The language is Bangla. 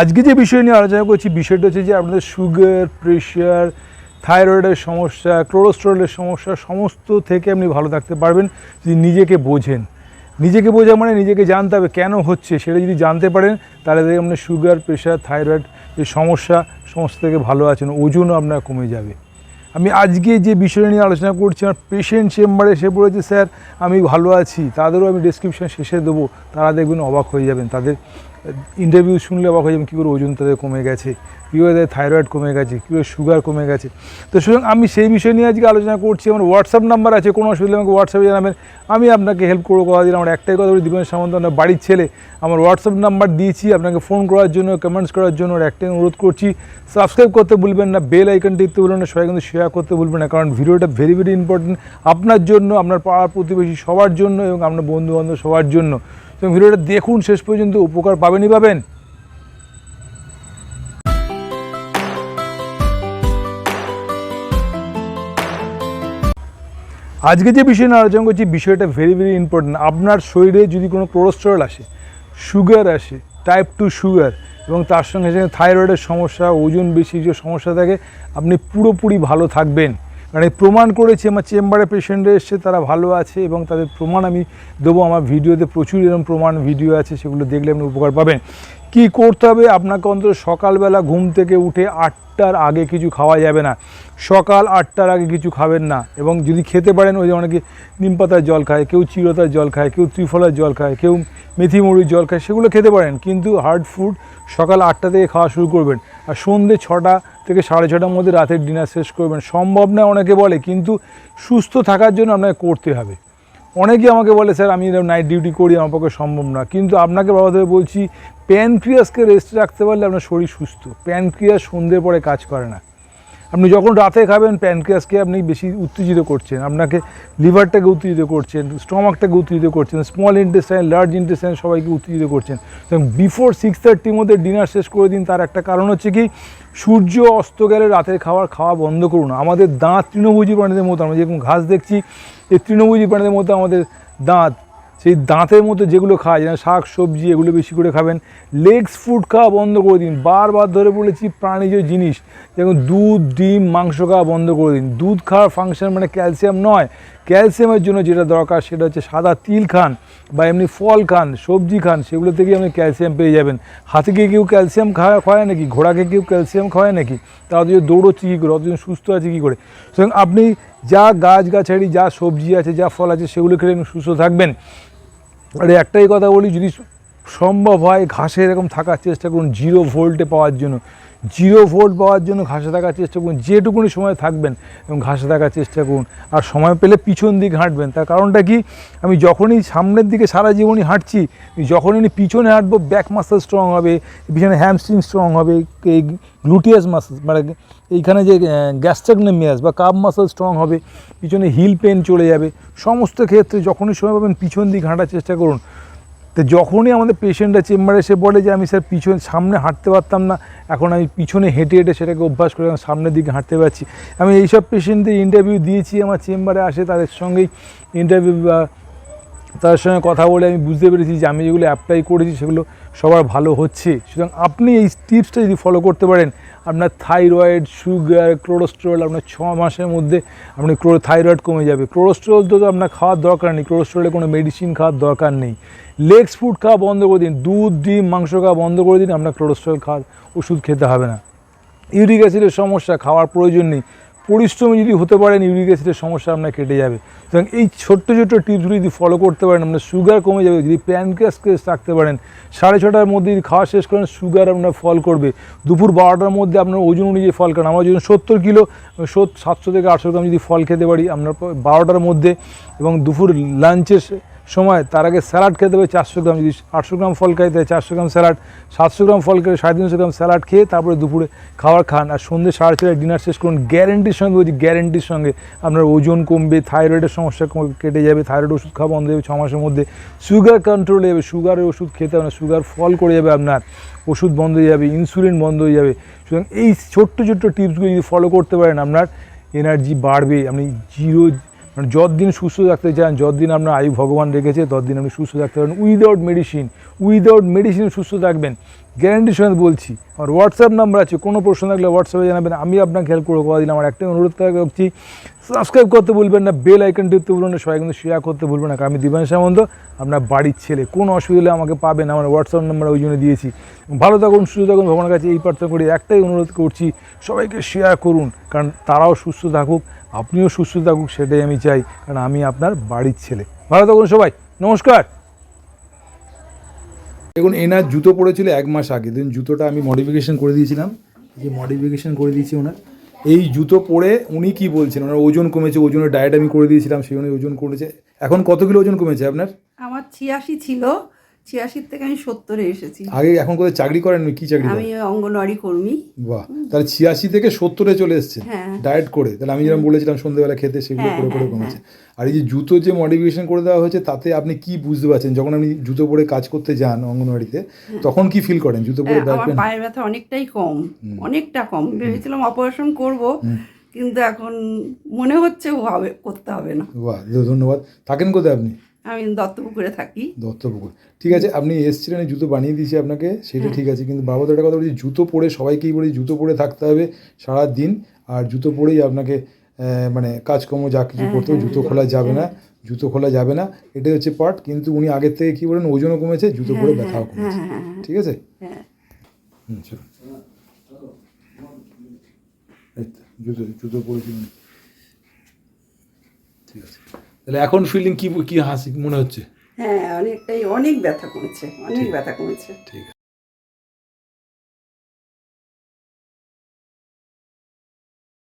আজকে যে বিষয় নিয়ে আলোচনা করছি, বিষয়টা হচ্ছে যে আপনাদের সুগার, প্রেশার, থাইরয়েডের সমস্যা ক্লোরোস্ট্রলের সমস্যা, সমস্ত থেকে আপনি ভালো থাকতে পারবেন যদি নিজেকে বোঝেন। নিজেকে বোঝা মানে নিজেকে জানতে হবে কেন হচ্ছে, সেটা যদি জানতে পারেন, তাহলে দেখে আপনার সুগার, প্রেশার, থাইরয়েড যে সমস্যা, সমস্ত থেকে ভালো আছেন, ওজনও আপনার কমে যাবে। আমি আজকে যে বিষয় নিয়ে আলোচনা করছি, আমার পেশেন্ট চেম্বারে এসে বলেছে, স্যার, আমি ভালো আছি। তাদেরও আমি ডিসক্রিপশন শেষে দেবো, তারা দেখবেন অবাক হয়ে যাবেন, তাদের ইন্টারভিউ শুনলে অবাক হয়ে যাবেন কী করে ওজন তাদের কমে গেছে কী করে তাদের থাইরয়েড কমে গেছে কী করে সুগার কমে গেছে। তো সুতরাং আমি সেই বিষয় নিয়ে আজকে আলোচনা করছি, আমার হোয়াটসঅ্যাপ নাম্বার আছে, কোনো অসুবিধা আমাকে হোয়াটসঅ্যাপে জানাবেন। আমি আপনাকে হেল্প করব কথা দিলাম, আমার একটাই কথা বলি দীপেন সামন্ত আপনার বাড়ির ছেলে। আমার হোয়াটসঅ্যাপ নাম্বার দিয়েছি, আপনাকে ফোন করার জন্য কমেন্টস করার জন্য একটাই অনুরোধ করছি সাবস্ক্রাইব করতে ভুলবেন না বেল আইকন টিপতে ভুলবেন না, সবাই কিন্তু শেয়ার করতে ভুলবেন না, কারণ ভিডিওটা ভেরি ভেরি ইম্পর্টেন্ট আপনার জন্য, আপনার পাড়ার প্রতিবেশী সবার জন্য এবং আপনার বন্ধুবান্ধব সবার জন্য। তো ভিডিওটা দেখুন, শেষ পর্যন্ত উপকার পাবেনই পাবেন। আজকে যে বিষয় নিয়ে আলোচনা করছি, বিষয়টা ভেরি ভেরি ইম্পর্টেন্ট আপনার শরীরে যদি কোনো কোলেস্টেরল আসে সুগার আসে টাইপ টু সুগার এবং তার সঙ্গে সঙ্গে থাইরয়েডের সমস্যা, ওজন বেশি যে সমস্যা থাকে, আপনি পুরোপুরি ভালো থাকবেন। এই প্রমাণ করেছি আমার চেম্বারে পেশেন্টে এসছে, তারা ভালো আছে এবং তাদের প্রমাণ আমি দেবো। আমার ভিডিওতে প্রচুর এরকম প্রমাণ ভিডিও আছে, সেগুলো দেখলে আপনি উপকার পাবেন। কি করতে হবে? আপনাকে অন্তত সকালবেলা ঘুম থেকে উঠে আটটার আগে কিছু খাওয়া যাবে না। সকাল আটটার আগে কিছু খাবেন না এবং যদি খেতে পারেন, ওই যে অনেকে নিম পাতার জল খায়, কেউ চিরতার জল খায়, কেউ ত্রিফলার জল খায়, কেউ মেথি মরুর জল খায়, সেগুলো খেতে পারেন। কিন্তু হার্ড ফুড সকাল আটটা থেকে খাওয়া শুরু করবেন আর সন্ধ্যে ছটা থেকে সাড়ে ছটার মধ্যে রাতের ডিনার শেষ করবেন। সম্ভব না অনেকে বলে, কিন্তু সুস্থ থাকার জন্য আপনাকে করতে হবে। অনেকেই আমাকে বলে, স্যার, আমি নাইট ডিউটি করি, আমার পক্ষে সম্ভব না। কিন্তু আপনাকে বাবা বলছি প্যানক্রিয়াসকে রেস্ট রাখতে পারলে আপনার শরীর সুস্থ। প্যানক্রিয়াস সন্ধ্যের পরে কাজ করে না। আপনি যখন রাতে খাবেন, প্যানক্রিয়াসকে আপনি বেশি উত্তেজিত করছেন। আপনাকে লিভারটাকে উত্তেজিত করছেন, স্টমাকটাকে উত্তেজিত করছেন স্মল ইন্টেস্টাইন লার্জ ইন্টেস্টাইন সবাইকে উত্তেজিত করছেন। বিফোর সিক্স থার্টির মধ্যে ডিনার শেষ করে দিন, তার একটা কারণ হচ্ছে কি, সূর্য অস্ত গেলে রাতের খাবার খাওয়া বন্ধ করুন আমাদের দাঁত তৃণভোজী প্রাণীদের মতো, আমরা যেরকম ঘাস দেখছি, এই তৃণভোজী প্রাণীদের মতো আমাদের দাঁত সেই দাঁতের মতো যেগুলো খায় যেন শাক, সবজি, এগুলো বেশি করে খাবেন। লেগস ফুড খাওয়া বন্ধ করে দিন। বারবার ধরে বলেছি প্রাণীজ জিনিস যেমন দুধ, ডিম, মাংস খাওয়া বন্ধ করে দিন। দুধ খাওয়ার ফাংশন মানে ক্যালসিয়াম নয়। ক্যালসিয়ামের জন্য যেটা দরকার, সেটা হচ্ছে সাদা তিল খান বা এমনি ফল খান, সবজি খান, সেগুলো থেকে আপনি ক্যালসিয়াম পেয়ে যাবেন। হাতিকে কেউ ক্যালসিয়াম খাওয়া খাওয়ায় নাকি? ঘোড়াকে কেউ ক্যালসিয়াম খাওয়ায় নাকি? তারা অথচ দৌড়চ্ছে কী করে? অথচ সুস্থ আছে কী করে? সুতরাং আপনি যা গাছ গাছাড়ি যা সবজি আছে, যা ফল আছে, সেগুলো খেলে সুস্থ থাকবেন। আর একটাই কথা বলি, যদি সম্ভব হয়, ঘাসে এরকম থাকার চেষ্টা করুন জিরো ভোল্টে পাওয়ার জন্য। জিরো ভোল্ট পাওয়ার জন্য ঘাসে থাকার চেষ্টা করুন, যেটুকুনি সময় থাকবেন এবং ঘাসে থাকার চেষ্টা করুন। আর সময় পেলে পিছন দিক হাঁটবেন। তার কারণটা কি? আমি যখনই সামনের দিকে সারা জীবনই হাঁটছি, যখনই আমি পিছনে হাঁটবো ব্যাক মাসেল স্ট্রং হবে, পিছনে হ্যামস্ট্রিং স্ট্রং হবে, এই গ্লুটিয়াস মাসেল মানে এইখানে যে গ্যাস্ট্রাগনেমিয়াস বা কাপ মাসেল স্ট্রং হবে, পিছনে হিল পেন চলে যাবে, সমস্ত ক্ষেত্রে যখনই সময় পাবেন পিছন দিক হাঁটার চেষ্টা করুন। তো যখনই আমাদের পেশেন্টরা চেম্বারে এসে বলে যে, আমি স্যার পিছনে, সামনে হাঁটতে পারতাম না, এখন আমি পিছনে হেঁটে হেঁটে সেটাকে অভ্যাস করে আমি সামনের দিকে হাঁটতে পারছি। আমি এইসব পেশেন্টদের ইন্টারভিউ দিয়েছি, আমার চেম্বারে আসে, তাদের সঙ্গেই ইন্টারভিউ বা তাদের সঙ্গে কথা বলে আমি বুঝতে পেরেছি যে, আমি যেগুলো অ্যাপ্লাই করেছি, সেগুলো সবার ভালো হচ্ছে। সুতরাং আপনি এই টিপসটা যদি ফলো করতে পারেন, আপনার থাইরয়েড সুগার ক্লোরোস্ট্রল আপনার ছ মাসের মধ্যে আপনি থাইরয়েড কমে যাবে। ক্লোরোস্ট্রল তো আপনার খাওয়ার দরকার নেই ক্লোরোস্ট্রলে কোনো মেডিসিন খাওয়ার দরকার নেই। লেগস ফুড খাওয়া বন্ধ করে দিন, দুধ, ডিম, মাংস খাওয়া বন্ধ করে দিন আপনার ক্লোরোস্ট্রল খাওয়ার ওষুধ খেতে হবে না। ইউরিক অ্যাসিডের সমস্যা, খাওয়ার প্রয়োজন নেই। পরিশ্রমী যদি হতে পারেন ইউরিক অ্যাসিডের সমস্যা আপনার কেটে যাবে। সুতরাং এই ছোট্ট ছোট্ট টিপসগুলি যদি ফলো করতে পারেন, আপনার সুগার কমে যাবে। যদি প্যানক্রিয়াসকে রাখতে পারেন, সাড়ে ছটার মধ্যে যদি খাওয়া শেষ করেন সুগার আপনার ফল করবে। দুপুর বারোটার মধ্যে আপনার ওজন অনুযায়ী ফল করেন। আমার ওজন সত্তর কিলো সাতশো থেকে আটশো গ্রাম যদি ফল খেতে পারি আপনার বারোটার মধ্যে এবং দুপুর লাঞ্চের সময়, তার আগে স্যালাড খেতে হবে চারশো গ্রাম, যদি আটশো গ্রাম ফল খাইতে হয় চারশো গ্রাম স্যালাড, সাতশো গ্রাম ফল খেয়ে সাড়ে তিনশো গ্রাম স্যালাড খেয়ে তারপরে দুপুরে খাবার খান। আর সন্ধ্যে সাড়ে ছটায় ডিনার শেষ করুন, গ্যারেন্টির সঙ্গে বলছি, গ্যারেন্টির সঙ্গে। আপনার ওজন কমবে, থাইরয়েডের সমস্যা কেটে যাবে, থাইরয়েড ওষুধ খাওয়া বন্ধ হয়ে যাবে, ছ মাসের মধ্যে। সুগার কন্ট্রোল যাবে, সুগারের ওষুধ খেতে হবে না, সুগার ফল করে যাবে আপনার। ওষুধ বন্ধ হয়ে যাবে ইনসুলিন বন্ধ হয়ে যাবে। সুতরাং এই ছোট্ট ছোট্ট টিপসগুলো যদি ফলো করতে পারেন, আপনার এনার্জি বাড়বে, আপনি জিরো মানে যতদিন সুস্থ থাকতে চান, যতদিন আপনার আয়ু ভগবান রেখেছে, ততদিন আপনি সুস্থ থাকতে পারেন উইদাউট মেডিসিন উইদাউট মেডিসিন সুস্থ থাকবেন। গ্যারান্টির সঙ্গে বলছি, আমার হোয়াটসঅ্যাপ নাম্বার আছে, কোনো প্রশ্ন থাকলে হোয়াটসঅ্যাপে জানাবেন, আমি আপনাকে হেল্প করে কথা দিলাম আমার একটাই অনুরোধ থাকে হচ্ছি সাবস্ক্রাইব করতে ভুলবেন না বেল আইকন টিপতে ভুলবেন না, সবাই কিন্তু শেয়ার করতে ভুলবেন না আমি দিবান সামন্ত, আপনার বাড়ির ছেলে, কোন অসুবিধা হলে আমাকে পাবেন, আমার হোয়াটসঅ্যাপ নাম্বার ওই জন্য দিয়েছি। ভালো থাকুন, সুস্থ থাকুন, ভগবানের কাছে এই প্রার্থনা করি, একটাই অনুরোধ করছি, সবাইকে শেয়ার করুন, কারণ তারাও সুস্থ থাকুক, আপনিও সুস্থ থাকুক, সেটাই আমি চাই, কারণ আমি আপনার বাড়ির ছেলে। ভালো থাকুন সবাই, নমস্কার। দেখুন, এনার জুতো পড়েছিল এক মাস আগে। দিন জুতোটা আমি মডিফিকেশন করে দিয়েছিলাম। যে মডিফিকেশন করে দিয়েছি ওনার। এই জুতো পরে উনি কি বলছেন? ওনার ওজন কমেছে, ওজনের ডায়েট আমি করে দিয়েছিলাম, সেই ওজন কমেছে। এখন কত কিলো ওজন কমেছে আপনার? আমার ছিয়াশি ছিল। ছিয়াশির থেকে আমি সত্তরে এসেছি। আগে এখন কোথায় চাকরি করেন কি চাকরি আমি অঙ্গনওয়াড়ি কর্মী। বাহ তাহলে ছিয়াশি থেকে সত্তরে চলে এসছে হ্যাঁ। ডায়েট করে। তাহলে আমি যেরকম বলেছিলাম সন্ধ্যেবেলা খেতে সেগুলো হ্যাঁ, করে করে হ্যাঁ, কমেছে আর এই যে জুতো যে মডিফিকেশন করে দেওয়া হয়েছে তাতে আপনি কি বুঝতে পারছেন? যখন আপনি জুতো পরে কাজ করতে যান অঙ্গনওয়াড়িতে তখন কি ফিল করেন? জুতো পরে আমার পায়ের ব্যথা অনেকটাই কম অনেকটা কম। ভেবেছিলাম অপারেশন করব কিন্তু এখন মনে হচ্ছে হবে করতে হবে না। বাহ ধন্যবাদ। থাকেন কোথায় আপনি? আমি দত্তপুকুরে থাকি। দত্তপুকুর। ঠিক আছে আপনি এসছিলেন এই জুতো বানিয়ে দিয়েছি আপনাকে সেটা ঠিক আছে কিন্তু বাবা তো একটা কথা বলছি জুতো পরে সবাইকেই বলি জুতো পরে থাকতে হবে সারা দিন আর জুতো পরেই আপনাকে মানে কাজকর্ম যা কিছু করতে হবে জুতো খোলা যাবে না জুতো খোলা যাবে না এটাই হচ্ছে পার্ট কিন্তু উনি আগের থেকে কি বলেন ওজনও কমেছে জুতো পরে ব্যথাও কমেছে। ঠিক আছে? হ্যাঁ। তো, জুতো জুতো পরে ঠিক আছে। তাহলে এখন ফিলিং কি কি হাসি মনে হচ্ছে? হ্যাঁ অনেকটাই অনেক ব্যথা কমেছে অনেক ব্যথা কমেছে। ঠিক আছে।